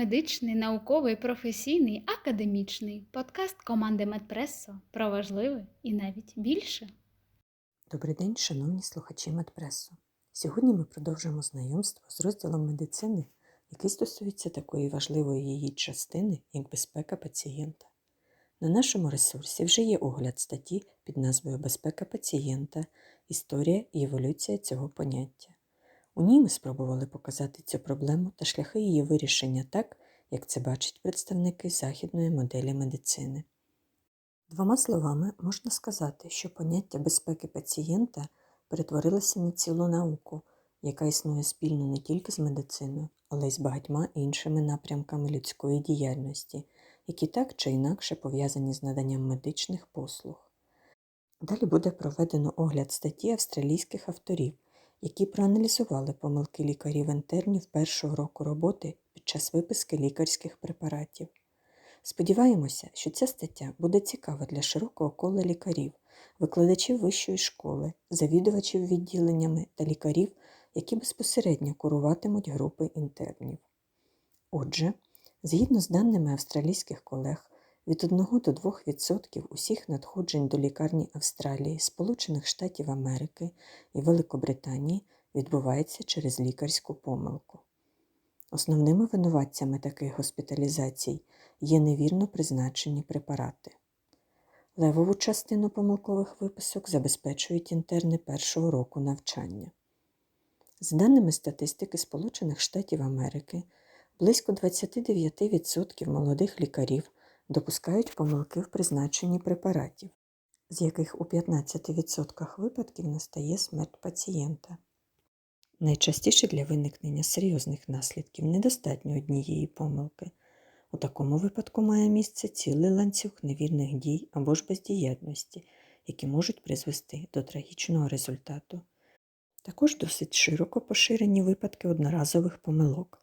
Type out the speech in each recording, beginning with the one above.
медичний, науковий, професійний, академічний подкаст команди Медпресо про важливе і навіть більше. Добрий день, шановні слухачі Медпресу. Сьогодні ми продовжуємо знайомство з розділом медицини, який стосується такої важливої її частини, як безпека пацієнта. На нашому ресурсі вже є огляд статті під назвою Безпека пацієнта, історія і еволюція цього поняття. У ній ми спробували показати цю проблему та шляхи її вирішення так, як це бачать представники західної моделі медицини. Двома словами можна сказати, що поняття безпеки пацієнта перетворилося на цілу науку, яка існує спільно не тільки з медициною, але й з багатьма іншими напрямками людської діяльності, які так чи інакше пов'язані з наданням медичних послуг. Далі буде проведено огляд статті австралійських авторів, які проаналізували помилки лікарів-інтернів першого року роботи під час виписки лікарських препаратів. Сподіваємося, що ця стаття буде цікава для широкого кола лікарів, викладачів вищої школи, завідувачів відділеннями та лікарів, які безпосередньо куруватимуть групи інтернів. Отже, згідно з даними австралійських колег, від 1 до 2% усіх надходжень до лікарні Австралії, Сполучених Штатів Америки і Великобританії відбувається через лікарську помилку. Основними винуватцями таких госпіталізацій є невірно призначені препарати. Левову частину помилкових виписок забезпечують інтерни першого року навчання. З даними статистики Сполучених Штатів Америки, близько 29% молодих лікарів допускають помилки в призначенні препаратів, з яких у 15% випадків настає смерть пацієнта. Найчастіше для виникнення серйозних наслідків недостатньо однієї помилки. У такому випадку має місце цілий ланцюг невірних дій або ж бездіяльності, які можуть призвести до трагічного результату. Також досить широко поширені випадки одноразових помилок.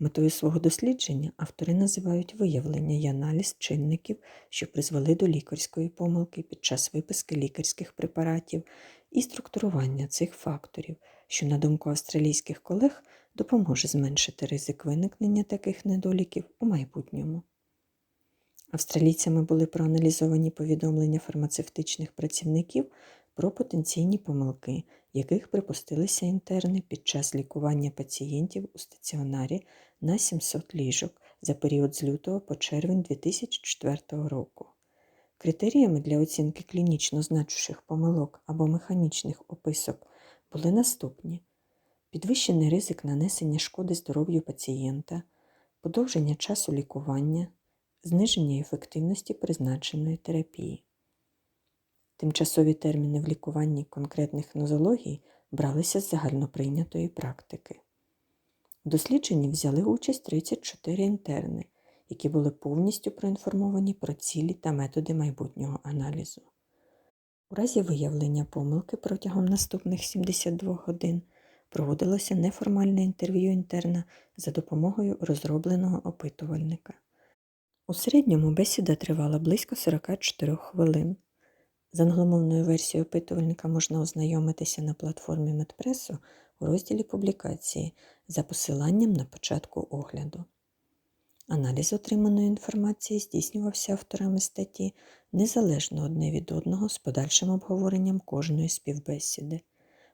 Метою свого дослідження автори називають виявлення і аналіз чинників, що призвели до лікарської помилки під час виписки лікарських препаратів, і структурування цих факторів, що, на думку австралійських колег, допоможе зменшити ризик виникнення таких недоліків у майбутньому. Австралійцями були проаналізовані повідомлення фармацевтичних працівників про потенційні помилки, яких припустилися інтерни під час лікування пацієнтів у стаціонарі на 700 ліжок за період з лютого по червень 2004 року. Критеріями для оцінки клінічно значущих помилок або механічних описок були наступні: підвищений ризик нанесення шкоди здоров'ю пацієнта, подовження часу лікування, зниження ефективності призначеної терапії. Тимчасові терміни в лікуванні конкретних нозологій бралися з загальноприйнятої практики. У дослідженні взяли участь 34 інтерни, які були повністю проінформовані про цілі та методи майбутнього аналізу. У разі виявлення помилки протягом наступних 72 годин проводилося неформальне інтерв'ю інтерна за допомогою розробленого опитувальника. У середньому бесіда тривала близько 44 хвилин. З англомовною версією опитувальника можна ознайомитися на платформі Медпресу у розділі публікації за посиланням на початку огляду. Аналіз отриманої інформації здійснювався авторами статті незалежно одне від одного з подальшим обговоренням кожної співбесіди.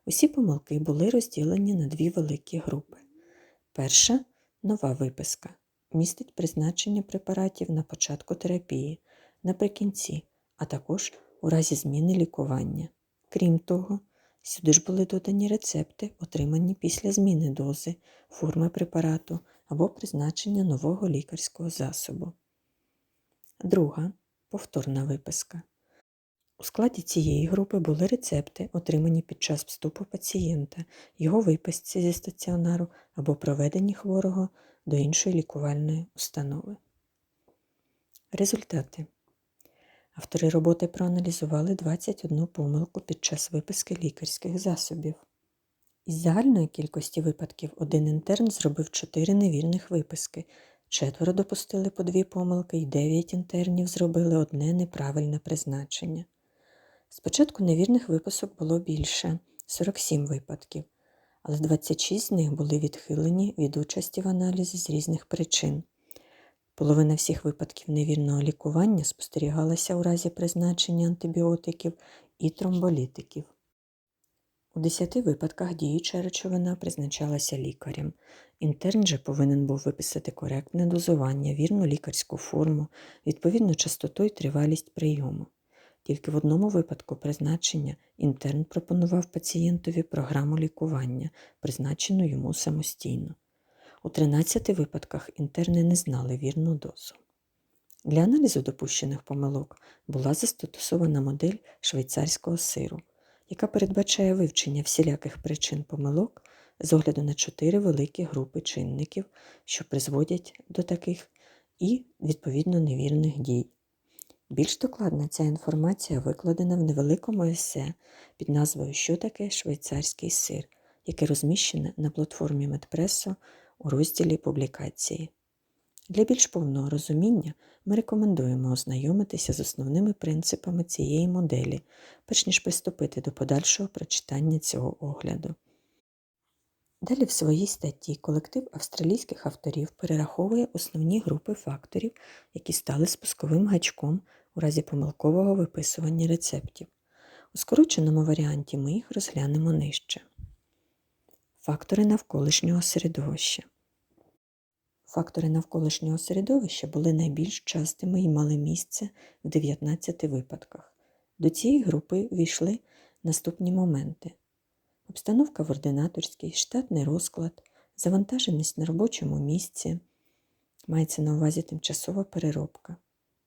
Усі помилки були розділені на дві великі групи. Перша нова виписка містить призначення препаратів на початку терапії, наприкінці, а також у разі зміни лікування. Крім того, сюди ж були додані рецепти, отримані після зміни дози, форми препарату або призначення нового лікарського засобу. Друга повторна виписка. У складі цієї групи були рецепти, отримані під час вступу пацієнта, його виписці зі стаціонару або проведенні хворого до іншої лікувальної установи. Результати. Автори роботи проаналізували 21 помилку під час виписки лікарських засобів. Із загальної кількості випадків один інтерн зробив 4 невірних виписки, четверо допустили по дві помилки і 9 інтернів зробили одне неправильне призначення. Спочатку невірних виписок було більше 47 випадків, але 26 з них були відхилені від участі в аналізі з різних причин. Половина всіх випадків невірного лікування спостерігалася у разі призначення антибіотиків і тромболітиків. У 10 випадках діюча речовина призначалася лікарем. Інтерн же повинен був виписати коректне дозування, вірну лікарську форму, відповідну частоту і тривалість прийому. Тільки в одному випадку призначення інтерн пропонував пацієнтові програму лікування, призначену йому самостійно. У 13 випадках інтерни не знали вірну дозу. Для аналізу допущених помилок була застосована модель швейцарського сиру, яка передбачає вивчення всіляких причин помилок з огляду на чотири великі групи чинників, що призводять до таких і, відповідно, невірних дій. Більш докладна ця інформація викладена в невеликому есе під назвою Що таке швейцарський сир, яке розміщене на платформі Медпресо у розділі Публікації. Для більш повного розуміння ми рекомендуємо ознайомитися з основними принципами цієї моделі, перш ніж приступити до подальшого прочитання цього огляду. Далі в своїй статті колектив австралійських авторів перераховує основні групи факторів, які стали спусковим гачком у разі помилкового виписування рецептів. У скороченому варіанті ми їх розглянемо нижче. Фактори навколишнього середовища. Фактори навколишнього середовища були найбільш частими і мали місце в 19 випадках. До цієї групи війшли наступні моменти: обстановка в ординаторській, штатний розклад, завантаженість на робочому місці, мається на увазі тимчасова переробка.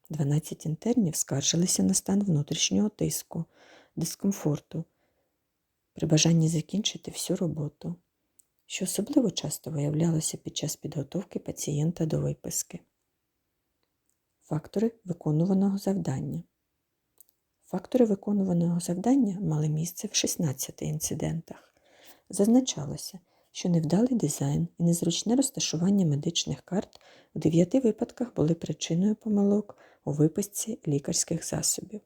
12 інтернів скаржилися на стан внутрішнього тиску, дискомфорту, при бажанні закінчити всю роботу що особливо часто виявлялося під час підготовки пацієнта до виписки. Фактори виконуваного завдання. Фактори виконуваного завдання мали місце в 16 інцидентах. Зазначалося, що невдалий дизайн і незручне розташування медичних карт у 9 випадках були причиною помилок у виписці лікарських засобів.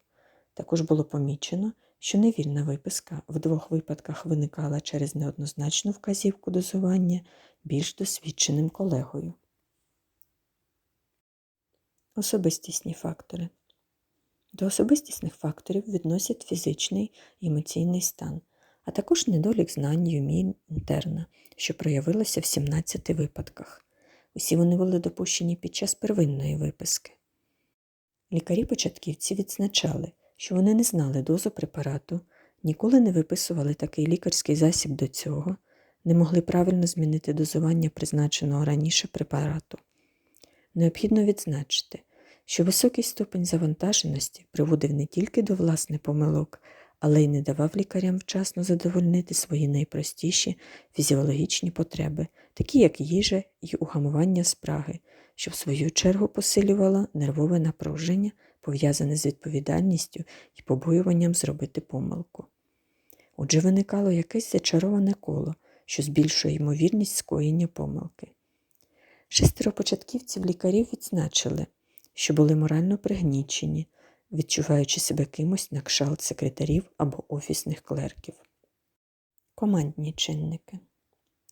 Також було помічено, що невільна виписка в двох випадках виникала через неоднозначну вказівку дозування більш досвідченим колегою. Особистісні фактори. До особистісних факторів відносять фізичний і емоційний стан, а також недолік знань й інтерна, що проявилося в 17 випадках. Усі вони були допущені під час первинної виписки. Лікарі-початківці відзначали, що вони не знали дозу препарату, ніколи не виписували такий лікарський засіб до цього, не могли правильно змінити дозування призначеного раніше препарату. Необхідно відзначити, що високий ступень завантаженості приводив не тільки до власних помилок, але й не давав лікарям вчасно задовольнити свої найпростіші фізіологічні потреби, такі як їжа і угамування спраги, що в свою чергу посилювало нервове напруження пов'язане з відповідальністю і побоюванням зробити помилку. Отже, виникало якесь зачароване коло, що збільшує ймовірність скоєння помилки. Шестеро початківців лікарів відзначили, що були морально пригнічені, відчуваючи себе кимось на кшалт секретарів або офісних клерків. Командні чинники.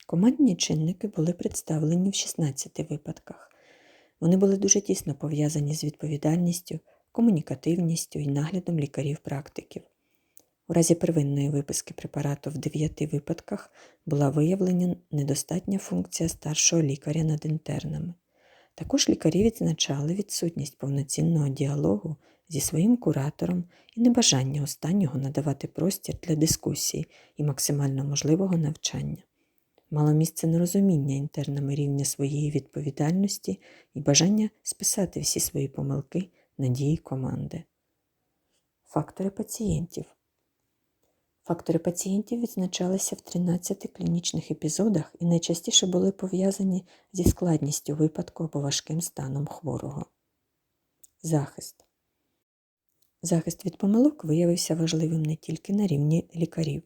Командні чинники були представлені в 16 випадках. Вони були дуже тісно пов'язані з відповідальністю, комунікативністю і наглядом лікарів-практиків. У разі первинної виписки препарату в 9 випадках була виявлена недостатня функція старшого лікаря над інтернами. Також лікарі відзначали відсутність повноцінного діалогу зі своїм куратором і небажання останнього надавати простір для дискусії і максимально можливого навчання. Мало місце нерозуміння інтернами рівня своєї відповідальності і бажання списати всі свої помилки надії команди. Фактори пацієнтів. Фактори пацієнтів відзначалися в 13 клінічних епізодах і найчастіше були пов'язані зі складністю випадку або важким станом хворого. Захист. Захист від помилок виявився важливим не тільки на рівні лікарів.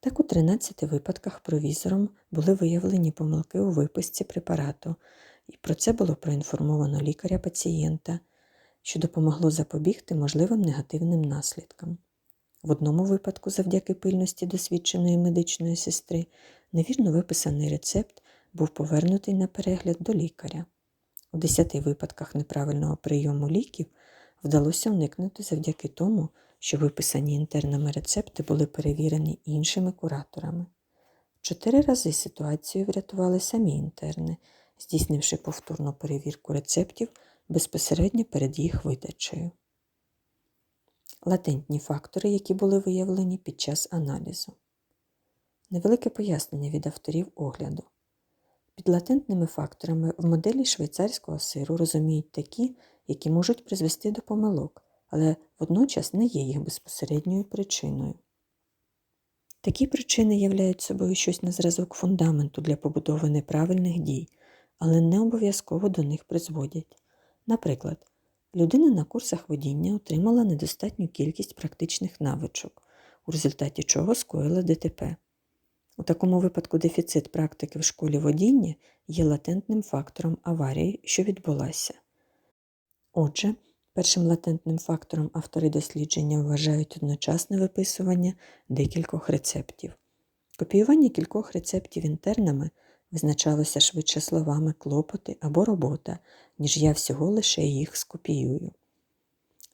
Так у 13 випадках провізором були виявлені помилки у виписці препарату, і про це було проінформовано лікаря пацієнта, що допомогло запобігти можливим негативним наслідкам. В одному випадку, завдяки пильності досвідченої медичної сестри, невірно виписаний рецепт був повернутий на перегляд до лікаря. У 10 випадках неправильного прийому ліків вдалося уникнути завдяки тому, що виписані інтернами рецепти були перевірені іншими кураторами. Чотири рази ситуацію врятували самі інтерни, здійснивши повторну перевірку рецептів безпосередньо перед їх видачею. Латентні фактори, які були виявлені під час аналізу. Невелике пояснення від авторів огляду. Під латентними факторами в моделі швейцарського сиру розуміють такі, які можуть призвести до помилок, але водночас не є їх безпосередньою причиною. Такі причини являють собою щось на зразок фундаменту для побудови неправильних дій, але не обов'язково до них призводять. Наприклад, людина на курсах водіння отримала недостатню кількість практичних навичок, у результаті чого скоїла ДТП. У такому випадку дефіцит практики в школі водіння є латентним фактором аварії, що відбулася. Отже, першим латентним фактором автори дослідження вважають одночасне виписування декількох рецептів. Копіювання кількох рецептів інтернами визначалося швидше словами клопоти або робота, ніж я всього лише їх скопіюю.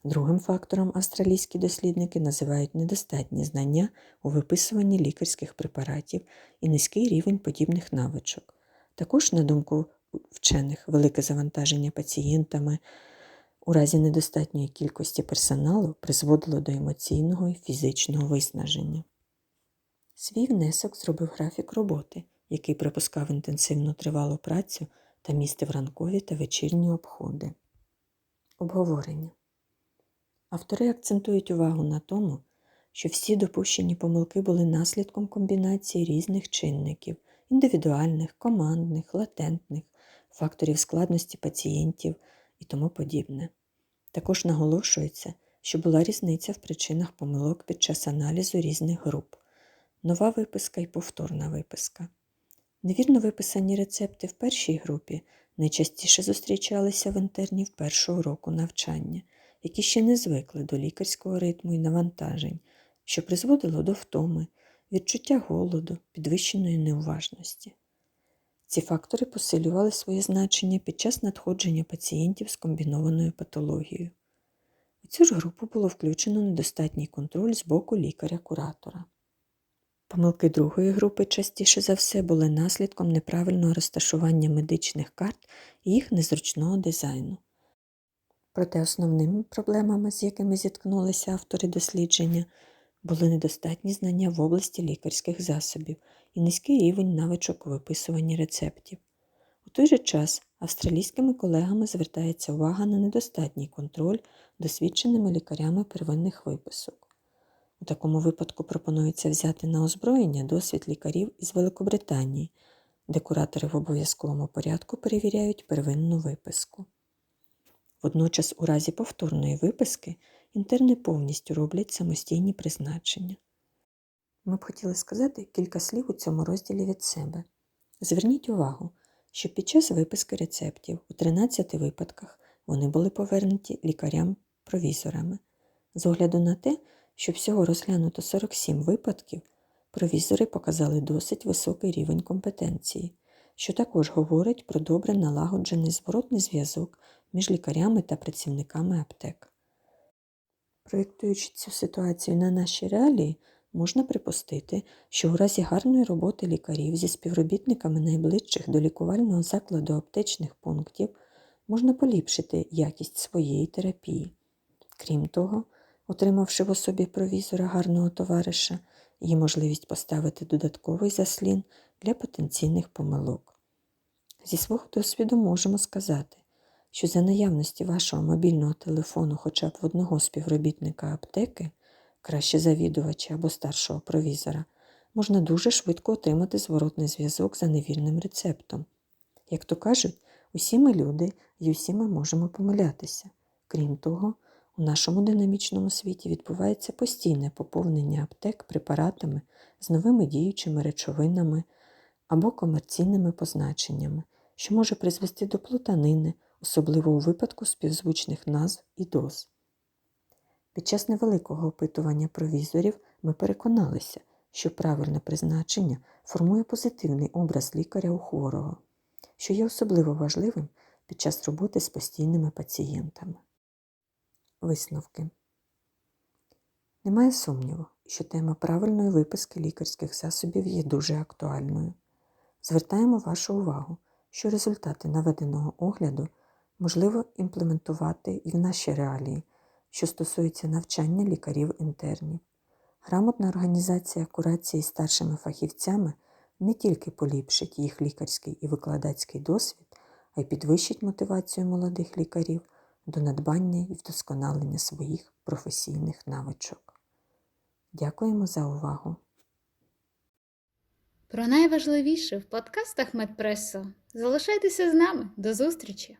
Другим фактором австралійські дослідники називають недостатні знання у виписуванні лікарських препаратів і низький рівень подібних навичок. Також, на думку вчених, велике завантаження пацієнтами у разі недостатньої кількості персоналу призводило до емоційного і фізичного виснаження. Свій внесок зробив графік роботи, який припускав інтенсивну тривалу працю та містив ранкові та вечірні обходи. Обговорення. Автори акцентують увагу на тому, що всі допущені помилки були наслідком комбінації різних чинників індивідуальних, командних, латентних, факторів складності пацієнтів і тому подібне. Також наголошується, що була різниця в причинах помилок під час аналізу різних груп, нова виписка і повторна виписка. Невірно виписані рецепти в першій групі найчастіше зустрічалися в інтернів першого року навчання які ще не звикли до лікарського ритму і навантажень, що призводило до втоми, відчуття голоду, підвищеної неуважності. Ці фактори посилювали своє значення під час надходження пацієнтів з комбінованою патологією. У цю ж групу було включено недостатній контроль з боку лікаря-куратора. Помилки другої групи частіше за все були наслідком неправильного розташування медичних карт і їх незручного дизайну. Проте основними проблемами, з якими зіткнулися автори дослідження, були недостатні знання в області лікарських засобів і низький рівень навичок у виписуванні рецептів. У той же час австралійськими колегами звертається увага на недостатній контроль досвідченими лікарями первинних виписок. У такому випадку пропонується взяти на озброєння досвід лікарів із Великобританії, де куратори в обов'язковому порядку перевіряють первинну виписку. Водночас, у разі повторної виписки, інтерни повністю роблять самостійні призначення. Ми б хотіли сказати кілька слів у цьому розділі від себе. Зверніть увагу, що під час виписки рецептів у 13 випадках вони були повернуті лікарям-провізорами. З огляду на те, що всього розглянуто 47 випадків, провізори показали досить високий рівень компетенції, що також говорить про добре налагоджений зворотний зв'язок між лікарями та працівниками аптек. Проєктуючи цю ситуацію на наші реалії, можна припустити, що у разі гарної роботи лікарів зі співробітниками найближчих до лікувального закладу аптечних пунктів можна поліпшити якість своєї терапії. Крім того, отримавши в особі провізора гарного товариша, є можливість поставити додатковий заслін для потенційних помилок. Зі свого досвіду можемо сказати, що за наявності вашого мобільного телефону хоча б в одного співробітника аптеки, краще завідувача або старшого провізора, можна дуже швидко отримати зворотний зв'язок за невірним рецептом. Як то кажуть, усі ми люди і усі ми можемо помилятися. Крім того, у нашому динамічному світі відбувається постійне поповнення аптек препаратами з новими діючими речовинами або комерційними позначеннями, що може призвести до плутанини, особливо у випадку співзвучних назв і доз. Під час невеликого опитування провізорів ми переконалися, що правильне призначення формує позитивний образ лікаря у хворого. Що є особливо важливим, під час роботи з постійними пацієнтами. Висновки. Немає сумніву, що тема правильної виписки лікарських засобів є дуже актуальною. Звертаємо вашу увагу, що результати наведеного огляду можливо імплементувати і в наші реалії, що стосується навчання лікарів-інтернів. Грамотна організація курації старшими фахівцями не тільки поліпшить їх лікарський і викладацький досвід, а й підвищить мотивацію молодих лікарів до надбання і вдосконалення своїх професійних навичок. Дякуємо за увагу! Про найважливіше в подкастах Медпресо. Залишайтеся з нами. До зустрічі!